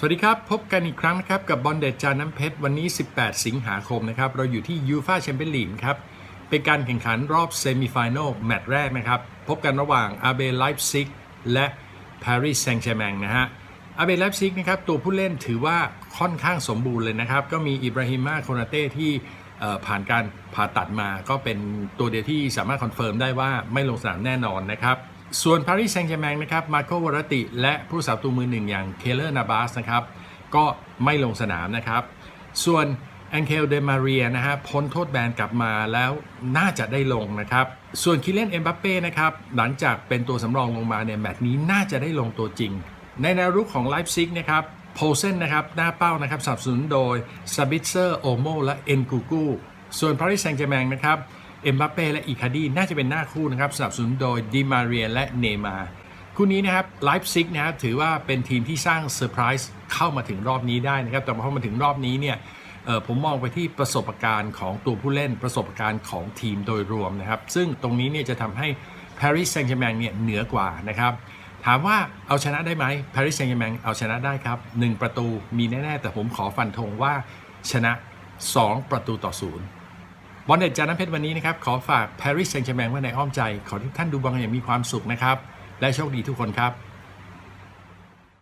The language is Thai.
สวัสดีครับ พบกันอีกครั้งนะครับ กับบอลเดจจาน้ำเพชร วันนี้ 18 สิงหาคมนะครับ เราอยู่ที่ยูฟาแชมเปี้ยนลีกครับ เป็นการแข่งขันรอบเซมิไฟแนลแมตช์แรกนะครับ พบกันระหว่างอาเบไลฟ์ซิกและปารีสแซงต์แชร์แมงนะฮะอาเบไลฟ์ซิกนะครับ ตัวผู้เล่นถือว่าค่อนข้างสมบูรณ์เลยนะครับ ก็มีอิบราฮิมาโคนาเต้ที่ผ่านการผ่าตัดมา ก็เป็นตัวเดียวที่สามารถคอนเฟิร์มได้ว่าไม่ลงสนามแน่นอนนะครับ ส่วนปารีสแซงต์แชร์แมงนะครับมาโกวรติ และผู้สาวตัวมือหนึ่งอย่างเคเลอร์นาบาสนะครับก็ไม่ลงสนามนะครับ ส่วนแองเคลเดมาเรียนะฮะพ้นโทษแบนกลับมาแล้วน่าจะได้ลงนะครับ ส่วนคิเลนเอ็มบัปเป้นะครับหลังจากเป็นตัวสำรองลงมาเนี่ยแมตช์นี้น่าจะได้ลงตัวจริง ในแนวรุกของไลฟ์ซิกนะครับโพเซนนะครับหน้าเป้านะครับสนับสนุนโดยซาบิเซอร์โอโมและเอ็นกูกูส่วนปารีสแซงต์แชร์แมงนะครับ เอ็มบัปเป้และอีคาดีน่าจะเป็นหน้าคู่นะครับสนับสนุนโดยดิมาเรียและเนมาคู่นี้นะครับไลฟ์ซิกนะครับถือว่าเป็นทีมที่สร้างเซอร์ไพรส์เข้ามาถึงรอบนี้ได้นะครับ แต่พอมาถึงรอบนี้เนี่ยผมมองไปที่ประสบการณ์ของตัวผู้เล่นประสบการณ์ของทีมโดยรวมนะครับ ซึ่งตรงนี้เนี่ยจะทำให้ Paris Saint-Germain เนี่ยเหนือกว่านะครับถามว่าเอาชนะได้ไหม Paris Saint-Germain เอาชนะได้ครับ 1 ประตูมีแน่ ๆ แต่ผมขอฟันธงว่าชนะ 2 ประตูต่อศูนย์ บอลเด็ดจาน้ำเพชรวันนี้นะครับ ขอฝาก Paris Saint-Germain ไว้ในอ้อมใจ ขอให้ทุกท่านดูบอลอย่างมีความสุขนะครับ และโชคดีทุกคนครับ